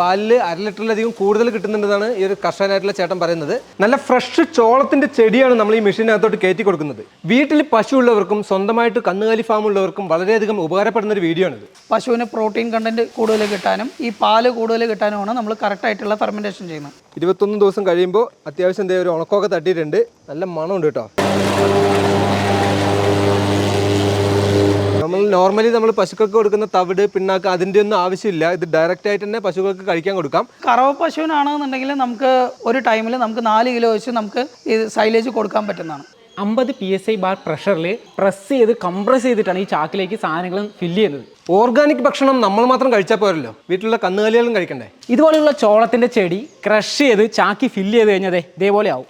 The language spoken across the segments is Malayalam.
പാലിൽ അര ലിറ്ററിലധികം കൂടുതൽ കിട്ടുന്നുണ്ടെന്നാണ് ഈ ഒരു കർഷകനായിട്ടുള്ള ചേട്ടൻ പറയുന്നത്. നല്ല ഫ്രഷ് ചോളത്തിന്റെ ചെടിയാണ് നമ്മൾ ഈ മെഷീനകത്തോട്ട് കയറ്റി കൊടുക്കുന്നത്. വീട്ടിൽ പശു ഉള്ളവർക്കും സ്വന്തമായിട്ട് കന്നുകാലി ഫാം ഉള്ളവർക്കും വളരെയധികം ഉപകാരപ്പെടുന്ന ഒരു വീഡിയോ ആണിത്. പശുവിന് പ്രോട്ടീൻ കണ്ടന്റ് കൂടുതൽ കിട്ടാനും ഈ പാൽ കൂടുതൽ കിട്ടാനുമാണ് നമ്മൾ കറക്റ്റ് ആയിട്ടുള്ള ഫെർമെന്റേഷൻ ചെയ്യുന്നത്. ഇരുപത്തൊന്ന് ദിവസം കഴിയുമ്പോൾ അത്യാവശ്യം എന്തേ ഒരു ഉണക്കമൊക്കെ തട്ടിയിട്ടുണ്ട്. നല്ല മണമുണ്ട് കേട്ടോ. നമ്മൾ നോർമലി നമ്മൾ പശുക്കൾക്ക് കൊടുക്കുന്ന തവിട് പിണ്ണാക്ക് അതിന്റെ ഒന്നും ആവശ്യമില്ല. ഇത് ഡയറക്റ്റ് ആയിട്ട് തന്നെ പശുക്കൾക്ക് കഴിക്കാൻ കൊടുക്കാം. കറവ പശുവിനാണെന്നുണ്ടെങ്കിൽ നമുക്ക് ഒരു ടൈമിൽ നമുക്ക് നാല് കിലോ വെച്ച് നമുക്ക് ഇത് സൈലേജ് കൊടുക്കാൻ പറ്റുന്നതാണ്. അമ്പത് പി എസ് ഐ ബാർ പ്രഷറിൽ പ്രസ് ചെയ്ത് കംപ്രസ് ചെയ്തിട്ടാണ് ഈ ചാക്കിലേക്ക് സാധനങ്ങൾ ഫില്ല് ചെയ്യുന്നത്. ഓർഗാനിക് ഭക്ഷണം നമ്മൾ മാത്രം കഴിച്ചാൽ പോരല്ലോ. വീട്ടിലുള്ള കന്നുകാലികളും കഴിക്കണ്ടേ? ഇതുപോലെയുള്ള ചോളത്തിന്റെ ചെടി ക്രഷ് ചെയ്ത് ചാക്കി ഫില്ല് ചെയ്ത് കഴിഞ്ഞതേ ദേ ഇതേപോലെ ആവും.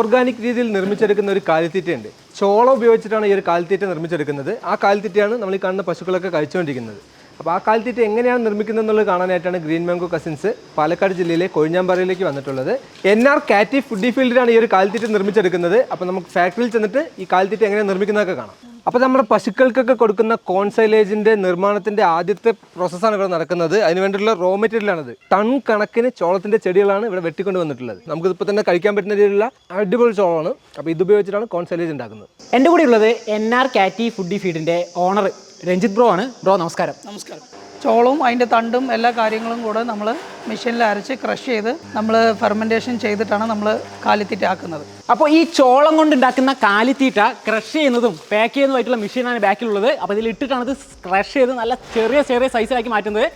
ഓർഗാനിക് രീതിയിൽ നിർമ്മിച്ചെടുക്കുന്ന ഒരു കാലിത്തീറ്റയുണ്ട്. ചോളം ഉപയോഗിച്ചിട്ടാണ് ഈ ഒരു കാലിത്തീറ്റ നിർമ്മിച്ചെടുക്കുന്നത്. ആ കാലിത്തീറ്റയാണ് നമ്മൾ ഈ കാണുന്ന പശുക്കളൊക്കെ കഴിച്ചുകൊണ്ടിരിക്കുന്നത്. അപ്പോൾ ആ കാലിത്തീറ്റ എങ്ങനെയാണ് നിർമ്മിക്കുന്നത് എന്നുള്ളത് കാണാനായിട്ടാണ് ഗ്രീൻ മാംഗോ കസിൻസ് പാലക്കാട് ജില്ലയിലെ കൊഴിഞ്ഞാമ്പാറയിലേക്ക് വന്നിട്ടുള്ളത്. എൻ ആർ കാറ്റി ഫുഡി ഫീൽഡിലാണ് ഈ ഒരു കാലിത്തീറ്റ നിർമ്മിച്ചെടുക്കുന്നത്. അപ്പോൾ നമുക്ക് ഫാക്ടറിയിൽ ചെന്നിട്ട് ഈ കാലിത്തീറ്റ എങ്ങനെയാണ് നിർമ്മിക്കുന്നതൊക്കെ കാണാം. അപ്പോൾ നമ്മുടെ പശുക്കൾക്കൊക്കെ കൊടുക്കുന്ന കോൺസൈലേജിന്റെ നിർമ്മാണത്തിന്റെ ആദ്യത്തെ പ്രോസസ്സാണ് ഇവിടെ നടക്കുന്നത്. അതിനുവേണ്ടിയുള്ള റോ മെറ്റീരിയലാണത് ടൺ കണക്കിന് ചോളത്തിന്റെ ചെടികളാണ് ഇവിടെ വെട്ടിക്കൊണ്ട് വന്നിട്ടുള്ളത്. നമുക്ക് ഇപ്പൊ തന്നെ കഴിക്കാൻ പറ്റുന്ന രീതിയിലുള്ള അടിപൊളി ചോളമാണ്. അപ്പോൾ ഇത് ഉപയോഗിച്ചിട്ടാണ് കോൺസൈലേജ് ഉണ്ടാക്കുന്നത്. എന്റെ കൂടെ ഉള്ളത് എൻ ആർ കാറ്റി ഫുഡി ഫീഡിന്റെ ഓണർ രഞ്ജിത് ബ്രോ ആണ്. ബ്രോ നമസ്കാരം. നമസ്കാരം. ചോളവും അതിന്റെ തണ്ടും എല്ലാ കാര്യങ്ങളും കൂടെ നമ്മൾ മെഷീനിൽ അരച്ച് ക്രഷ് ചെയ്ത് നമ്മൾ ഫെർമെന്റേഷൻ ചെയ്തിട്ടാണ് നമ്മൾ കാലിത്തീറ്റ ആക്കുന്നത്. അപ്പോൾ ഈ ചോളം കൊണ്ട് ഉണ്ടാക്കുന്ന കാലിത്തീറ്റ ക്രഷ് ചെയ്യുന്നതും പാക്ക് ചെയ്യുന്നതുമായിട്ടുള്ള മെഷീനാണ് ബാക്കിലുള്ളത്. അപ്പോൾ ഇതിൽ ഇട്ടിട്ടാണ് ഇത് ക്രഷ് ചെയ്ത് നല്ല ചെറിയ ചെറിയ സൈസിലാക്കി മാറ്റുന്നത്.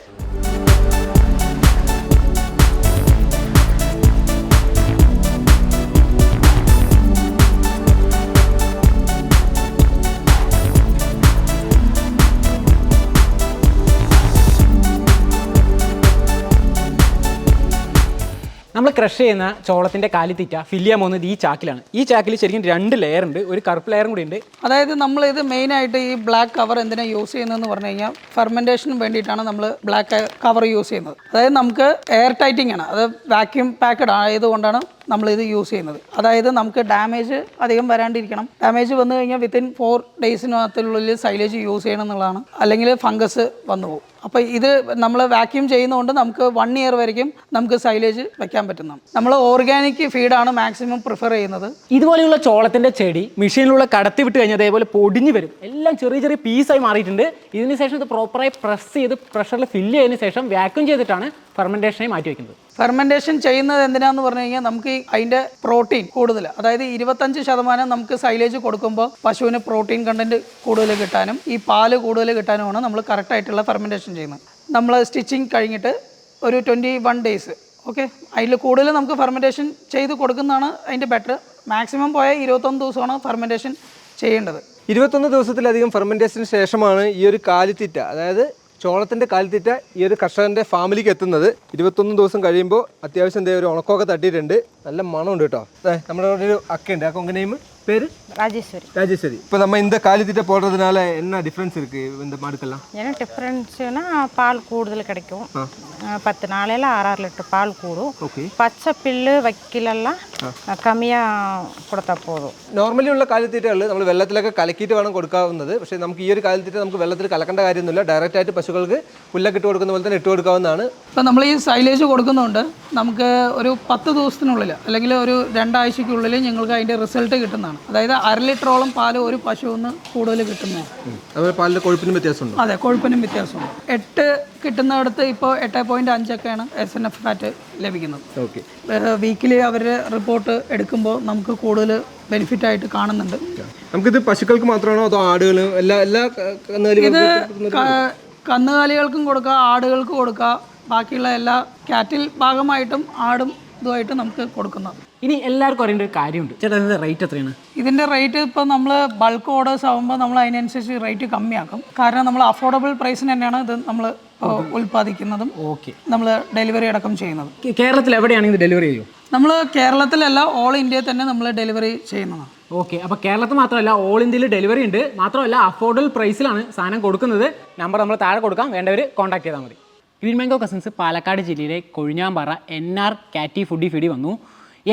ക്രഷ് ചെയ്യുന്ന ചോളത്തിന്റെ കാലിത്തീറ്റ ഫില്ല് ചെയ്യാൻ പോകുന്നത് ഈ ചാക്കിലാണ്. ഈ ചാക്കിൽ ശരിക്കും രണ്ട് ലെയർ ഉണ്ട്. ഒരു കറുപ്പ് ലെയറും കൂടി ഉണ്ട്. അതായത് നമ്മൾ ഇത് മെയിനായിട്ട് ഈ ബ്ലാക്ക് കവർ എന്തിനാ യൂസ് ചെയ്യുന്നതെന്ന് പറഞ്ഞു കഴിഞ്ഞാൽ ഫെർമെന്റേഷന് വേണ്ടിയിട്ടാണ് നമ്മൾ ബ്ലാക്ക് കവർ യൂസ് ചെയ്യുന്നത്. അതായത് നമുക്ക് എയർ ടൈറ്റിംഗ് ആണ്. അത് വാക്യൂം പാക്കഡ് ആയതുകൊണ്ടാണ് നമ്മളിത് യൂസ് ചെയ്യുന്നത്. അതായത് നമുക്ക് ഡാമേജ് അധികം വരാണ്ടിരിക്കണം. ഡാമേജ് വന്നു കഴിഞ്ഞാൽ വിത്തിൻ ഫോർ ഡേയ്സിനകത്തുള്ളിൽ സൈലേജ് യൂസ് ചെയ്യണം എന്നുള്ളതാണ്. അല്ലെങ്കിൽ ഫംഗസ് വന്നു പോകും. അപ്പോൾ ഇത് നമ്മൾ വാക്യൂം ചെയ്യുന്നതുകൊണ്ട് നമുക്ക് വൺ ഇയർ വരയ്ക്കും നമുക്ക് സൈലേജ് വെക്കാൻ പറ്റുന്നതാണ്. നമ്മൾ ഓർഗാനിക് ഫീഡാണ് മാക്സിമം പ്രിഫർ ചെയ്യുന്നത്. ഇതുപോലെയുള്ള ചോളത്തിന്റെ ചെടി മെഷീനിലുള്ള കടത്തി വിട്ട് കഴിഞ്ഞാൽ അതേപോലെ പൊടിഞ്ഞു വരും. എല്ലാം ചെറിയ ചെറിയ പീസായി മാറിയിട്ടുണ്ട്. ഇതിന് ശേഷം ഇത് പ്രോപ്പറായി പ്രസ് ചെയ്ത് പ്രഷറിൽ ഫില്ല് ചെയ്തതിന് ശേഷം വാക്യൂം ചെയ്തിട്ടാണ് ഫെർമെന്റേഷനായി മാറ്റി വയ്ക്കുന്നത് ഫെർമെന്റേഷൻ ചെയ്യുന്നത് എന്തിനാന്ന് പറഞ്ഞു കഴിഞ്ഞാൽ നമുക്ക് ഈ അതിന്റെ പ്രോട്ടീൻ കൂടുതൽ അതായത് ഇരുപത്തഞ്ച് ശതമാനം നമുക്ക് സൈലേജ് കൊടുക്കുമ്പോൾ പശുവിന് പ്രോട്ടീൻ കണ്ടന്റ് കൂടുതൽ കിട്ടാനും ഈ പാൽ കൂടുതൽ കിട്ടാനുമാണ് നമ്മൾ കറക്റ്റായിട്ടുള്ള ഫെർമെന്റേഷൻ ചെയ്യുന്നത്. നമ്മൾ സ്റ്റിച്ചിങ് കഴിഞ്ഞിട്ട് ഒരു ട്വന്റി വൺ ഡേയ്സ് ഓക്കെ അതിൽ കൂടുതൽ നമുക്ക് ഫെർമെന്റേഷൻ ചെയ്ത് കൊടുക്കുന്നതാണ് അതിന്റെ ബെറ്റർ മാക്സിമം പോയാൽ ഇരുപത്തൊന്ന് ദിവസമാണ് ഫെർമെന്റേഷൻ ചെയ്യേണ്ടത്. ഇരുപത്തൊന്ന് ദിവസത്തിലധികം ഫെർമെന്റേഷന് ശേഷമാണ് ഈ ഒരു കാലിത്തീറ്റ അതായത് ചോളത്തിന്റെ കാലിത്തീറ്റ ഈ ഒരു കർഷകന്റെ ഫാമിലിക്ക് എത്തുന്നത് ഇരുപത്തൊന്ന് ദിവസം കഴിയുമ്പോൾ അത്യാവശ്യം എന്തേ ഒരു ഉണക്കമൊക്കെ തട്ടിയിട്ടുണ്ട്. നല്ല മണമുണ്ട് കേട്ടോ. നമ്മുടെ ഒരു അക്കയുണ്ട്. ആ കൊങ്ക നെയിം பேர் ராஜேஸ்வரி ராஜேஸ்வரி இப்போ நம்ம இந்த காலித்தீட்ட போடுறதுனால என்ன டிஃப்ரென்ஸ் இருக்கு இந்த மாடுக்கெல்லாம் ஏன்னா டிஃப்ரென்ஸ்னா பால் கூடுதல் கிடைக்கும் அஹ் பத்து நாளையில் ஆறாறு லிட்டர் பால் கூடும் ஓகே பச்சை பில்லு வைக்கலெல்லாம் கம்மியாக கொடுத்தா போதும் നോർമലി ഉള്ള കാലിത്തീറ്റകൾ നമ്മൾ വെള്ളത്തിലൊക്കെ കലക്കിയിട്ട് വേണം കൊടുക്കാവുന്നത് പക്ഷേ നമുക്ക് ഈ ഒരു കാലിത്തീറ്റ നമുക്ക് വെള്ളത്തിൽ കലക്കേണ്ട കാര്യമൊന്നുമില്ല ഡയറക്റ്റ് ആയിട്ട് പശുക്കൾക്ക് പുല്ലൊക്കെ ഇട്ട് കൊടുക്കുന്ന പോലെ തന്നെ ഇട്ട് കൊടുക്കാവുന്നതാണ് ഇപ്പം നമ്മൾ ഈ സൈലേജ് കൊടുക്കുന്നുണ്ട് നമുക്ക് ഒരു പത്ത് ദിവസത്തിനുള്ളിൽ അല്ലെങ്കിൽ ഒരു രണ്ടാഴ്ചയ്ക്കുള്ളിൽ ഞങ്ങൾക്ക് അതിൻ്റെ റിസൾട്ട് കിട്ടുന്നതാണ് അതായത് അര ലിറ്ററോളം പാൽ ഒരു പശുവിന് കൂടുതൽ കിട്ടുന്നത് പാലിന്റെ കൊഴുപ്പിനും വ്യത്യാസമുണ്ട്? അതെ കൊഴുപ്പിനും വ്യത്യാസമുണ്ട്. എട്ട് കിട്ടുന്നിടത്ത് ഇപ്പോൾ എട്ട് പോയിന്റ് അഞ്ചൊക്കെയാണ് എസ് എൻ എഫ് ഫാറ്റ് ലഭിക്കുന്നത്. ഓക്കെ. വീക്കിലി അവർ റിപ്പോർട്ട് എടുക്കുമ്പോൾ നമുക്ക് കൂടുതൽ ബെനിഫിറ്റ് ആയിട്ട് കാണുന്നുണ്ട്. നമുക്കിത് പശുക്കൾക്ക് മാത്രമാണോ അതോ ആടുകളും എല്ലാ എല്ലാ ഇത് കന്നുകാലികൾക്കും കൊടുക്കുക ആടുകൾക്ക് കൊടുക്കുക ബാക്കിയുള്ള എല്ലാ കാറ്റിൽ ഭാഗമായിട്ടും ആടും ഇതുമായിട്ട് നമുക്ക് കൊടുക്കുന്നത് ഇനി എല്ലാവർക്കും അറിയേണ്ട ഒരു കാര്യമുണ്ട്. ചേട്ടാ ഇതിന്റെ റേറ്റ് എത്രയാണ്? ഇതിന്റെ റേറ്റ് ഇപ്പോൾ നമ്മൾ ബൾക്ക് ഓർഡേഴ്സ് ആകുമ്പോൾ നമ്മൾ അതിനനുസരിച്ച് റേറ്റ് കമ്മിയാക്കും. കാരണം നമ്മൾ അഫോർഡബിൾ പ്രൈസിന് തന്നെയാണ് ഇത് നമ്മൾ ഉൽപ്പാദിക്കുന്നതും ഓക്കെ. നമ്മൾ ഡെലിവറി അടക്കം ചെയ്യുന്നത്. കേരളത്തിൽ എവിടെയാണെങ്കിൽ ഡെലിവറി ചെയ്യും? നമ്മൾ കേരളത്തിലല്ല ഓൾ ഇന്ത്യയിൽ തന്നെ നമ്മൾ ഡെലിവറി ചെയ്യുന്നതാണ്. ഓക്കെ. അപ്പോൾ കേരളത്തിൽ മാത്രമല്ല ഓൾ ഇന്ത്യയിൽ ഡെലിവറി ഉണ്ട്. മാത്രമല്ല അഫോർഡബിൾ പ്രൈസിലാണ് സാധനം കൊടുക്കുന്നത്. നമ്പർ നമ്മൾ താഴെ കൊടുക്കാം. വേണ്ടവർ കോൺടാക്ട് ചെയ്താൽ മതി. ഗ്രീൻ മാംഗോ കസിൻസ് പാലക്കാട് ജില്ലയിലെ കൊഴിഞ്ഞാമ്പാറ എൻ ആർ കാറ്റി ഫുഡി ഫിഡി വന്നു.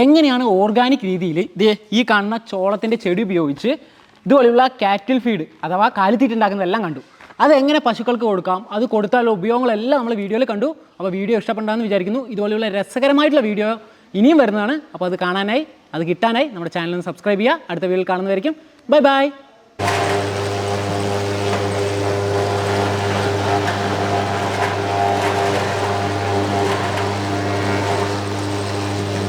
എങ്ങനെയാണ് ഓർഗാനിക് രീതിയിൽ ഇത് ഈ കാണുന്ന ചോളത്തിന്റെ ചെടി ഉപയോഗിച്ച് ഇതുപോലെയുള്ള കാറ്റിൽ ഫീഡ് അഥവാ കാലിത്തീറ്റുണ്ടാക്കുന്നതെല്ലാം കണ്ടു. അതെങ്ങനെ പശുക്കൾക്ക് കൊടുക്കാം? അത് കൊടുത്താലുള്ള ഉപയോഗങ്ങളെല്ലാം നമ്മൾ വീഡിയോയിൽ കണ്ടു. അപ്പോൾ വീഡിയോ ഇഷ്ടപ്പെട്ടാന്ന് വിചാരിക്കുന്നു. ഇതുപോലെയുള്ള രസകരമായിട്ടുള്ള വീഡിയോ ഇനിയും വരുന്നതാണ്. അപ്പോൾ അത് കാണാനായി അത് കിട്ടാനായി നമ്മുടെ ചാനൽ ഒന്ന് സബ്സ്ക്രൈബ് ചെയ്യുക. അടുത്ത വീഡിയോയിൽ കാണുന്നതായിരിക്കും ബൈ ബൈ